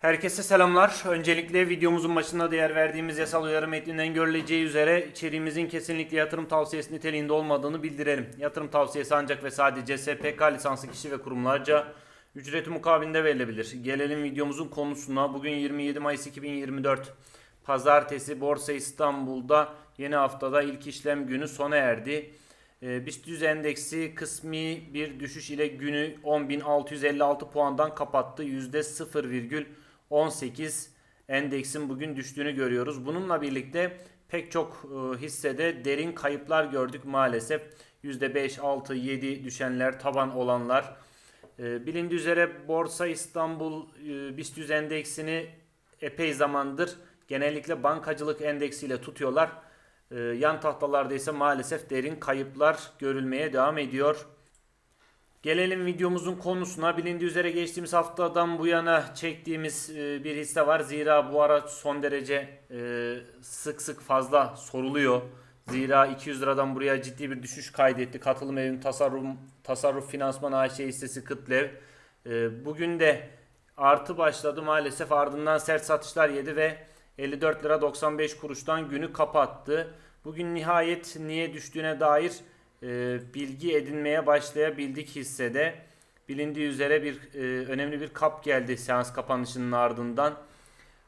Herkese selamlar. Öncelikle videomuzun başında değer verdiğimiz yasal uyarı metninden görüleceği üzere içeriğimizin kesinlikle yatırım tavsiyesi niteliğinde olmadığını bildirelim. Yatırım tavsiyesi ancak ve sadece SPK lisanslı kişi ve kurumlarca ücreti mukabilinde verilebilir. Gelelim videomuzun konusuna. Bugün 27 Mayıs 2024 Pazartesi Borsa İstanbul'da yeni haftada ilk işlem günü sona erdi. E, BIST 100 endeksi kısmi bir düşüş ile günü 10.656 puandan kapattı. %0,18 endeksin bugün düştüğünü görüyoruz. Bununla birlikte pek çok e, hissede derin kayıplar gördük maalesef. %5, 6, 7 düşenler, taban olanlar. E, bilindiği üzere Borsa İstanbul e, BIST 100 endeksini epey zamandır genellikle bankacılık endeksiyle tutuyorlar. Yan tahtalarda ise maalesef derin kayıplar görülmeye devam ediyor. Gelelim videomuzun konusuna. Bilindiği üzere geçtiğimiz haftadan bu yana çektiğimiz e, bir hisse var. Zira bu ara son derece e, sık sık fazla soruluyor. Zira 200 liradan buraya ciddi bir düşüş kaydetti. Katılım evim tasarruf, tasarruf finansman AŞ hissesi Kıtlev. E, bugün de artı başladı maalesef ardından sert satışlar yedi ve 54 lira 95 kuruştan günü kapattı. Bugün nihayet niye düştüğüne dair e, bilgi edinmeye başlayabildik hissede. Bilindiği üzere bir e, önemli bir kap geldi seans kapanışının ardından.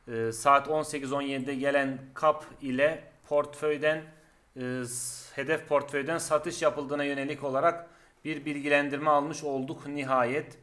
E, saat 18.17'de gelen kap ile portföyden e, hedef portföyden satış yapıldığına yönelik olarak bir bilgilendirme almış olduk nihayet.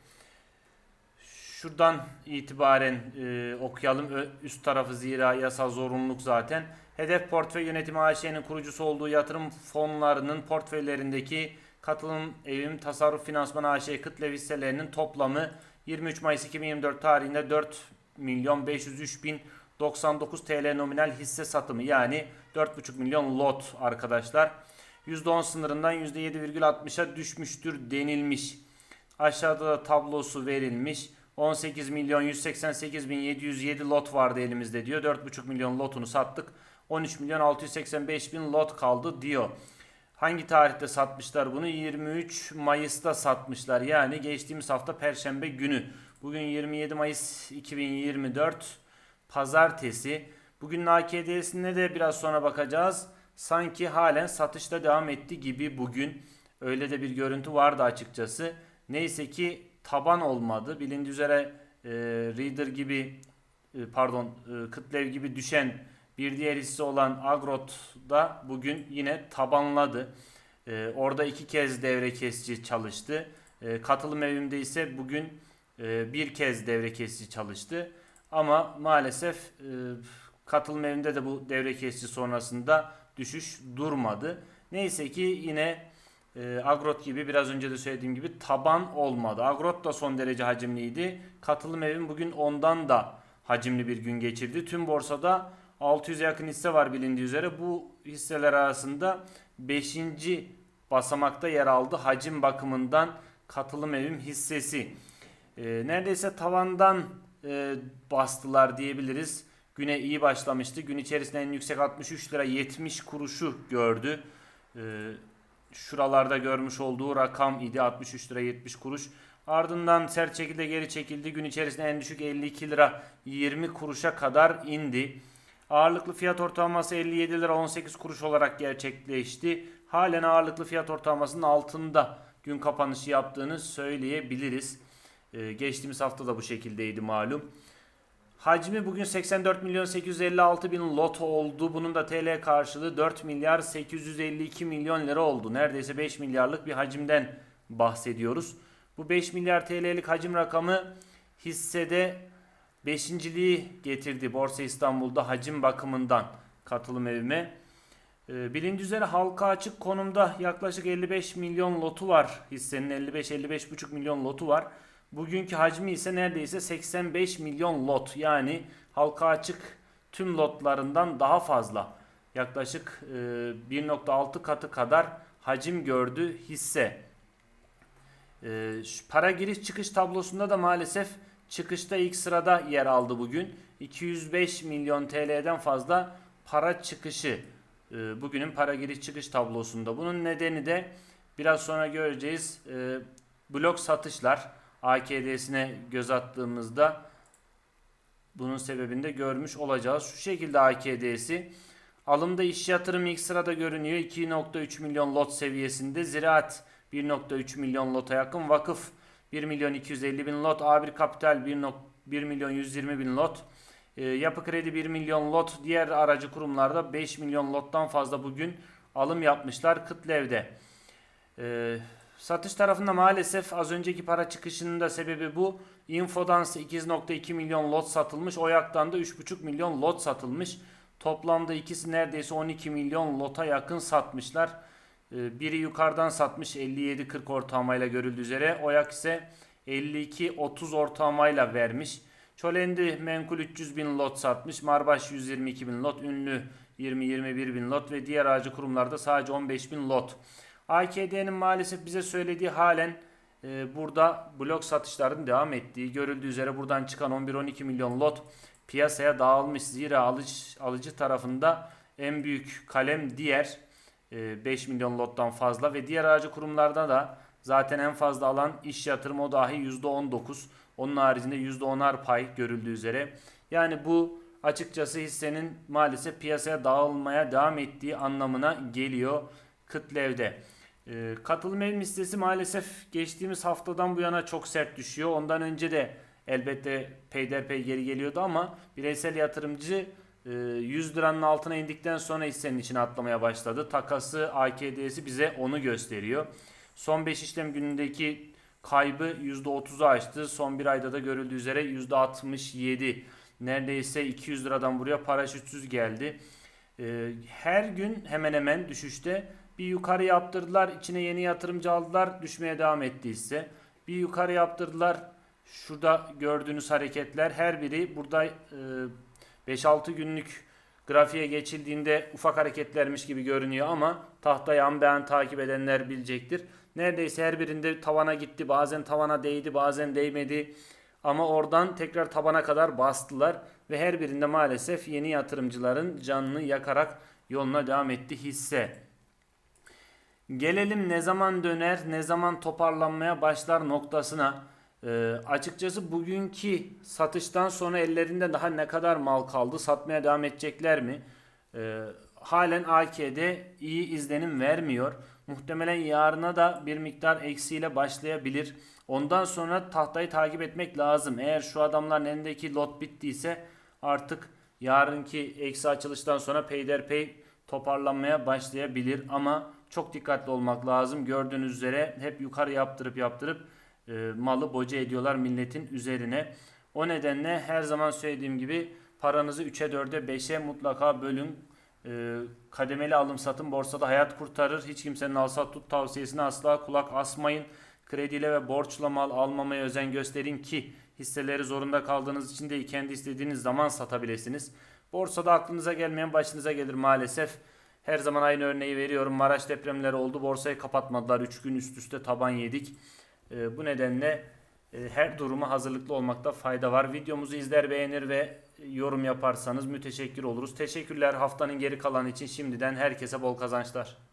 Şuradan itibaren e, okuyalım. Üst tarafı zira yasal zorunluluk zaten. Hedef Portföy Yönetimi AŞ'nin kurucusu olduğu yatırım fonlarının portföylerindeki katılım evim tasarruf finansman AŞ kıtlev hisselerinin toplamı 23 Mayıs 2024 tarihinde 4 milyon 503 bin 99 TL nominal hisse satımı yani 4,5 milyon lot arkadaşlar. %10 sınırından %7,60'a düşmüştür denilmiş. Aşağıda da tablosu verilmiş. 18 milyon 188 bin 707 lot vardı elimizde diyor. 4,5 milyon lotunu sattık. 13 milyon 685 bin lot kaldı diyor. Hangi tarihte satmışlar bunu? 23 Mayıs'ta satmışlar. Yani geçtiğimiz hafta Perşembe günü. Bugün 27 Mayıs 2024 Pazartesi. Bugün AKD'sine de biraz sonra bakacağız. Sanki halen satışta devam etti gibi bugün. Öyle de bir görüntü vardı açıkçası. Neyse ki taban olmadı. Bilindiği üzere e, Reader gibi e, pardon e, Kıtlev gibi düşen bir diğer hisse olan Agrot da bugün yine tabanladı. E, orada iki kez devre kesici çalıştı. E, katılım evimde ise bugün e, bir kez devre kesici çalıştı. Ama maalesef e, katılım evinde de bu devre kesici sonrasında düşüş durmadı. Neyse ki yine e, Agrot gibi biraz önce de söylediğim gibi taban olmadı. Agrot da son derece hacimliydi. Katılım evim bugün ondan da hacimli bir gün geçirdi. Tüm borsada 600'e yakın hisse var bilindiği üzere. Bu hisseler arasında 5. basamakta yer aldı. Hacim bakımından katılım evim hissesi. E, neredeyse tavandan e, bastılar diyebiliriz. Güne iyi başlamıştı. Gün içerisinde en yüksek 63 lira 70 kuruşu gördü. E, şuralarda görmüş olduğu rakam idi 63 lira 70 kuruş. Ardından sert şekilde geri çekildi. Gün içerisinde en düşük 52 lira 20 kuruşa kadar indi. Ağırlıklı fiyat ortalaması 57 lira 18 kuruş olarak gerçekleşti. Halen ağırlıklı fiyat ortalamasının altında gün kapanışı yaptığını söyleyebiliriz. Ee, geçtiğimiz hafta da bu şekildeydi malum. Hacmi bugün 84 milyon 856 bin lot oldu. Bunun da TL karşılığı 4 milyar 852 milyon lira oldu. Neredeyse 5 milyarlık bir hacimden bahsediyoruz. Bu 5 milyar TL'lik hacim rakamı hissede beşinciliği getirdi Borsa İstanbul'da hacim bakımından katılım evime. Ee, Bilindiği üzere halka açık konumda yaklaşık 55 milyon lotu var hissenin 55-55,5 milyon lotu var. Bugünkü hacmi ise neredeyse 85 milyon lot yani halka açık tüm lotlarından daha fazla. Yaklaşık e, 1.6 katı kadar hacim gördü hisse. E, para giriş çıkış tablosunda da maalesef çıkışta ilk sırada yer aldı bugün. 205 milyon TL'den fazla para çıkışı e, bugünün para giriş çıkış tablosunda. Bunun nedeni de biraz sonra göreceğiz. E, blok satışlar AKD'sine göz attığımızda bunun sebebini de görmüş olacağız. Şu şekilde AKD'si. Alımda iş yatırım ilk sırada görünüyor. 2.3 milyon lot seviyesinde. Ziraat 1.3 milyon lota yakın. Vakıf 1 milyon 250 bin lot. A1 Kapital 1, 1 milyon 120 bin lot. E, Yapı Kredi 1 milyon lot. Diğer aracı kurumlarda 5 milyon lottan fazla bugün alım yapmışlar Kıtlev'de. E, satış tarafında maalesef az önceki para çıkışının da sebebi bu. Info'dan 8.2 milyon lot satılmış. Oyak'tan da 3.5 milyon lot satılmış. Toplamda ikisi neredeyse 12 milyon lota yakın satmışlar. Ee, Biri yukarıdan satmış 57-40 ortalamayla görüldüğü üzere. Oyak ise 52-30 ortalamayla vermiş. Çolendi Menkul 300 bin lot satmış. Marbaş 122 bin lot. Ünlü 20-21 bin lot ve diğer aracı kurumlarda sadece 15 bin lot. AKD'nin maalesef bize söylediği halen e, burada blok satışlarının devam ettiği görüldüğü üzere buradan çıkan 11-12 milyon lot piyasaya dağılmış. Zira alıcı, alıcı tarafında en büyük kalem diğer 5 milyon lottan fazla ve diğer aracı kurumlarda da zaten en fazla alan iş yatırım o dahi %19. Onun haricinde %10'ar pay görüldüğü üzere. Yani bu açıkçası hissenin maalesef piyasaya dağılmaya devam ettiği anlamına geliyor Kıtlev'de. E, katılım listesi maalesef geçtiğimiz haftadan bu yana çok sert düşüyor. Ondan önce de elbette peyderpey geri geliyordu ama bireysel yatırımcı e, 100 liranın altına indikten sonra hissenin içine atlamaya başladı. Takası AKD'si bize onu gösteriyor. Son 5 işlem günündeki kaybı %30'u aştı. Son bir ayda da görüldüğü üzere %67. Neredeyse 200 liradan buraya paraşütsüz geldi. E, Her gün hemen hemen düşüşte bir yukarı yaptırdılar. içine yeni yatırımcı aldılar. Düşmeye devam etti hisse. Bir yukarı yaptırdılar. Şurada gördüğünüz hareketler her biri burada e, 5-6 günlük grafiğe geçildiğinde ufak hareketlermiş gibi görünüyor ama tahtayı an beyan takip edenler bilecektir. Neredeyse her birinde tavana gitti. Bazen tavana değdi, bazen değmedi. Ama oradan tekrar tabana kadar bastılar ve her birinde maalesef yeni yatırımcıların canını yakarak yoluna devam etti hisse. Gelelim ne zaman döner, ne zaman toparlanmaya başlar noktasına. Ee, açıkçası bugünkü satıştan sonra ellerinde daha ne kadar mal kaldı, satmaya devam edecekler mi? Ee, halen AKD iyi izlenim vermiyor. Muhtemelen yarına da bir miktar eksiyle başlayabilir. Ondan sonra tahtayı takip etmek lazım. Eğer şu adamların elindeki lot bittiyse artık yarınki eksi açılıştan sonra peyderpey toparlanmaya başlayabilir. Ama çok dikkatli olmak lazım. Gördüğünüz üzere hep yukarı yaptırıp yaptırıp e, malı boca ediyorlar milletin üzerine. O nedenle her zaman söylediğim gibi paranızı 3'e 4'e 5'e mutlaka bölün. E, kademeli alım satın borsada hayat kurtarır. Hiç kimsenin al sat tut tavsiyesine asla kulak asmayın. Krediyle ve borçla mal almamaya özen gösterin ki hisseleri zorunda kaldığınız için de kendi istediğiniz zaman satabilirsiniz. Borsada aklınıza gelmeyen başınıza gelir maalesef. Her zaman aynı örneği veriyorum. Maraş depremleri oldu. Borsayı kapatmadılar. 3 gün üst üste taban yedik. E, bu nedenle e, her duruma hazırlıklı olmakta fayda var. Videomuzu izler, beğenir ve yorum yaparsanız müteşekkir oluruz. Teşekkürler haftanın geri kalanı için şimdiden herkese bol kazançlar.